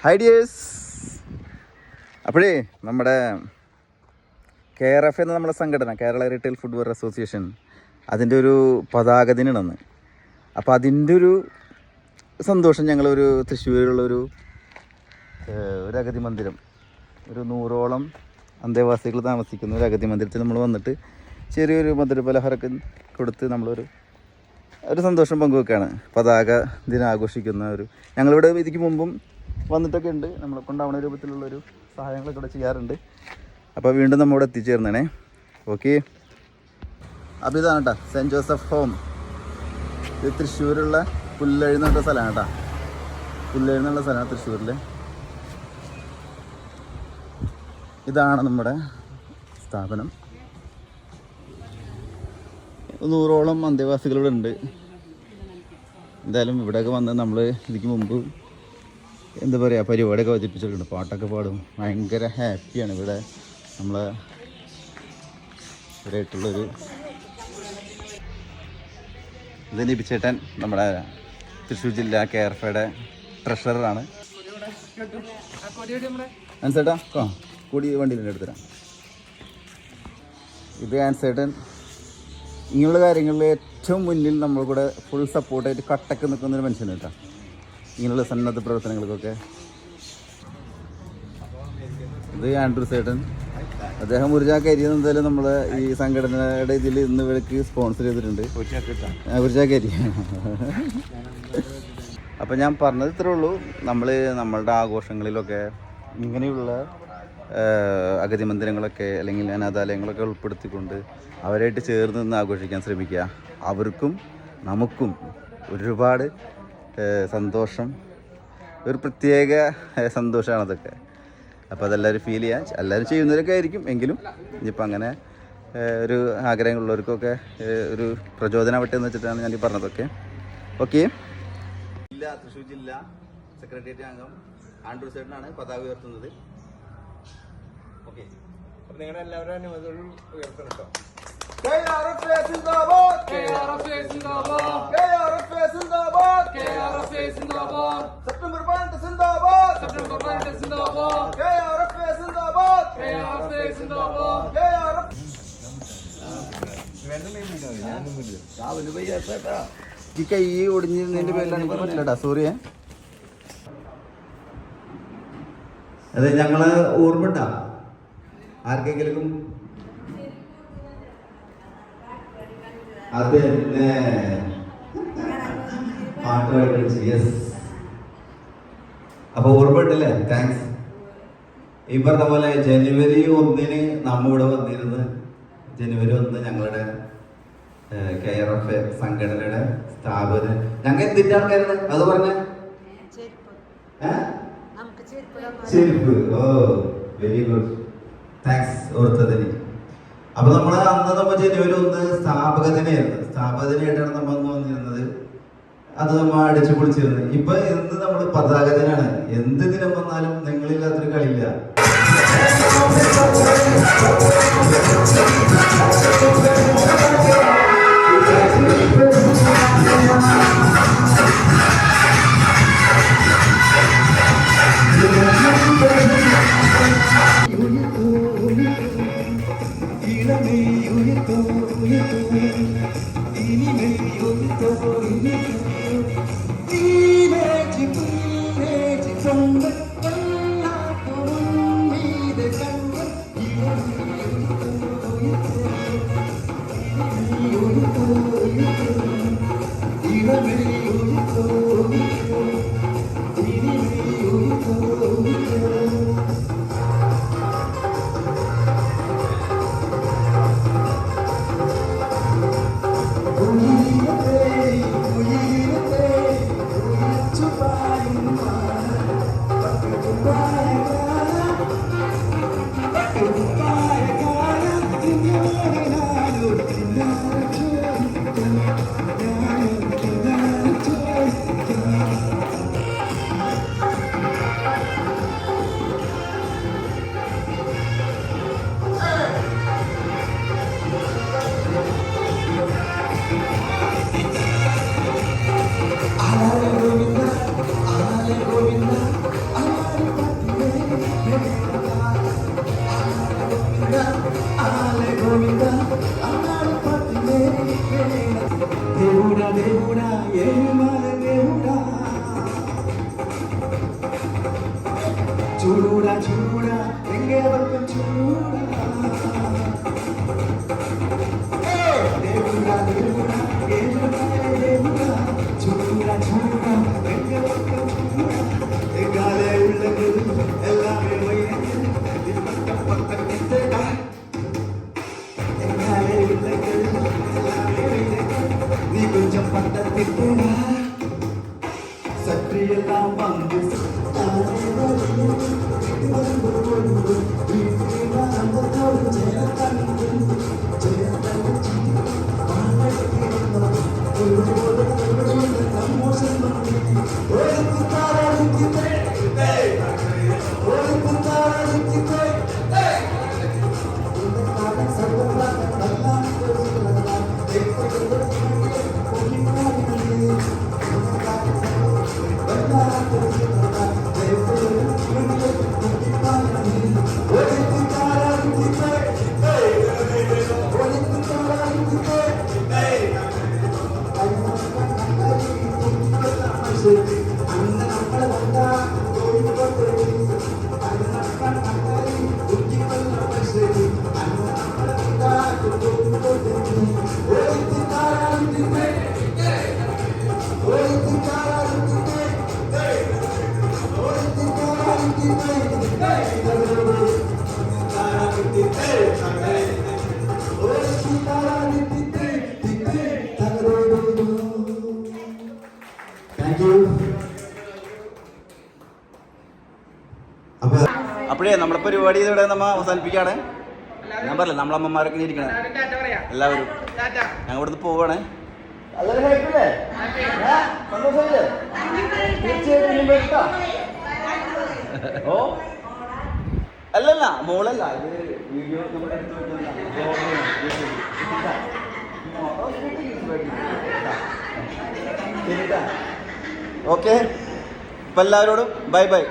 ഹൈഡിയേഴ്സ് അപ്പോഴേ നമ്മുടെ K R F എന്ന നമ്മുടെ സംഘടന കേരള റീറ്റെയിൽ ഫുട്വെയർ അസോസിയേഷൻ അതിന്റെ ഒരു പതാക ദിനമാണ് അപ്പോൾ അതിന്റെ ഒരു സന്തോഷം ഞങ്ങളൊരു തൃശ്ശൂരിലുള്ളൊരു ഒരു അഗതി മന്ദിരം ഒരു നൂറോളം അന്തേവാസികൾ താമസിക്കുന്ന ഒരു അഗതി മന്ദിരത്തിൽ നമ്മൾ വന്നിട്ട് ചെറിയൊരു മധുരപലഹാരമൊക്കെ കൊടുത്ത് നമ്മളൊരു ഒരു സന്തോഷം പങ്കുവെക്കുകയാണ് പതാക ദിനം ആഘോഷിക്കുന്ന ഒരു ഞങ്ങളിവിടെ ഇതിക്ക് മുമ്പും വന്നിട്ടൊക്കെ ഉണ്ട്. നമ്മളെ കൊണ്ടാവണ രൂപത്തിലുള്ള ഒരു സഹായങ്ങളൊക്കെ ഇവിടെ ചെയ്യാറുണ്ട്. അപ്പോൾ വീണ്ടും നമ്മളിവിടെ എത്തിച്ചേർന്നേ ഓക്കെ. അപ്പോൾ ഇതാണ് കേട്ടോ സെന്റ് ജോസഫ് ഹോം. ഇത് തൃശ്ശൂരുള്ള പുല്ലെഴുന്നുള്ള സ്ഥലമാണ് കേട്ടോ. പുല്ലെഴുന്നുള്ള സ്ഥലമാണ് തൃശ്ശൂരിൽ ഇതാണ് നമ്മുടെ സ്ഥാപനം. നൂറോളം അന്തേവാസികളിവിടെ ഉണ്ട് എന്തായാലും ഇവിടെയൊക്കെ വന്ന് നമ്മൾ ഇതിക്ക് മുമ്പ് എന്താ പറയുക പരിപാടിയൊക്കെ അവതരിപ്പിച്ചിട്ടുണ്ട്. പാട്ടൊക്കെ പാടും. ഭയങ്കര ഹാപ്പിയാണ് ഇവിടെ നമ്മളെ ഇവരായിട്ടുള്ളൊരു ഇത് ലഭിച്ചേട്ടൻ നമ്മുടെ തൃശ്ശൂർ ജില്ലാ കെയർഫയുടെ ട്രഷററാണ്. ആൻസേട്ടാ ആ കൂടി വണ്ടിയിലുണ്ട് എടുത്തരാം ഇത് ആൻസേട്ടൻ. ഇങ്ങനെയുള്ള കാര്യങ്ങളിൽ ഏറ്റവും മുന്നിൽ നമ്മൾ കൂടെ ഫുൾ സപ്പോർട്ടായിട്ട് കട്ടക്ക് നിൽക്കുന്ന ഒരു മനുഷ്യനാണ് കേട്ടോ. ഇങ്ങനെയുള്ള സന്നദ്ധ പ്രവർത്തനങ്ങൾക്കൊക്കെ. ഇത് ആൻഡ്രൂ സേട്ടൻ. അദ്ദേഹം ചാക്ക് അരി എന്തായാലും നമ്മളെ ഈ സംഘടനയുടെ ഇതിൽ ഇന്ന് ഇവർക്ക് സ്പോൺസർ ചെയ്തിട്ടുണ്ട്. അരി. അപ്പം ഞാൻ പറഞ്ഞത് ഇത്രേ ഉള്ളൂ. നമ്മൾ നമ്മളുടെ ആഘോഷങ്ങളിലൊക്കെ ഇങ്ങനെയുള്ള അഗതി മന്ദിരങ്ങളൊക്കെ അല്ലെങ്കിൽ അനാഥാലയങ്ങളൊക്കെ ഉൾപ്പെടുത്തിക്കൊണ്ട് അവരായിട്ട് ചേർന്ന് നിന്ന് ആഘോഷിക്കാൻ ശ്രമിക്കുക. അവർക്കും നമുക്കും ഒരുപാട് സന്തോഷം. ഒരു പ്രത്യേക സന്തോഷമാണ് അതൊക്കെ. അപ്പോൾ അതെല്ലാവരും ഫീൽ ചെയ്യാൻ എല്ലാവരും ചെയ്യുന്നവരൊക്കെ ആയിരിക്കും. എങ്കിലും ഇനിയിപ്പോൾ അങ്ങനെ ഒരു ആഗ്രഹമുള്ളവർക്കൊക്കെ ഒരു പ്രചോദനമാവട്ടെ എന്ന് വെച്ചിട്ടാണ് ഞാൻ ഈ പറഞ്ഞതൊക്കെ. ഓക്കെ ജില്ല തൃശ്ശൂർ ജില്ല സെക്രട്ടേറിയറ്റ് അംഗം ആൻഡ്രൂ സേട്ടനാണ് പതാക ഉയർത്തുന്നത്. ഓക്കെ അപ്പം നിങ്ങളുടെ എല്ലാവരും അനുമതികളും ഉയർത്തണം കേട്ടോ സിന്ദാബാദ് KRFA സിന്ദാബാദ് KRFA സിന്ദാബാദ് KRFA സിന്ദാബാദ് സെപ്റ്റംബർ 5 സിന്ദാബാദ് സെപ്റ്റംബർ 5 സിന്ദാബാദ് KRFA സിന്ദാബാദ് KRFA സിന്ദാബാദ് KRF ഈ കൈ ഒടിഞ്ഞിരുന്നതിന്റെ പേരിലാണ് ഇപ്പൊ പറ്റില്ലടാ സോറിയേ അതെ ഞങ്ങൾ ഓർമ്മണ്ട ആർക്കെങ്കിലും അതെ പിന്നെ പാട്ട് പാടി യെസ് അപ്പൊ ഓർമ്മയുണ്ടല്ലേ? താങ്ക്സ് ഈ പറഞ്ഞ പോലെ ജനുവരി ഒന്നിന് നമ്മ ഇവിടെ വന്നിരുന്ന് ജനുവരി ഒന്ന് ഞങ്ങളുടെ കെ ആർ എഫ് സംഘടനയുടെ സ്ഥാപന. ഞങ്ങൾ എന്തിന്റെ ആൾക്കാരാണ്? അത് പറഞ്ഞ. ചെരുപ്പ് ഓ വെരി ഗുഡ് താങ്ക്സ് ഓർത്തതിന്. അപ്പൊ നമ്മൾ അന്ന് നമ്മ ജനുവരി ഒന്ന് സ്ഥാപക ദിനമായിരുന്നു സ്ഥാപക ദിനമായിട്ടാണ് നമ്മൾ അന്ന് വന്നിരുന്നത്. അത് നമ്മൾ അടിച്ചു പൊളിച്ചിരുന്നത്. ഇപ്പൊ എന്ത് നമ്മൾ പതാക ദിനാണ് എന്ത് ദിനം വന്നാലും നിങ്ങളില്ലാത്തൊരു കളിയില്ല. Thank you. 주라 주라 내게 바꾼 주라. ಬಿಟ್ಟು ಸಕ್ರಿಯ ಬಂದು അപ്പോഴേ നമ്മുടെ പരിപാടി ഇവിടെ നമ്മൾ അവസാനിപ്പിക്കുകയാണ്. ഞാൻ പറയല നമ്മളെ അമ്മമാരൊക്കെ ഇരിക്കണേ. എല്ലാവരും ഞങ്ങൾ ഇവിടുന്ന് പോവാണ്. അല്ലല്ല മോളല്ല വീഡിയോ ഓക്കെ. ഇപ്പം എല്ലാവരോടും ബൈ ബൈ.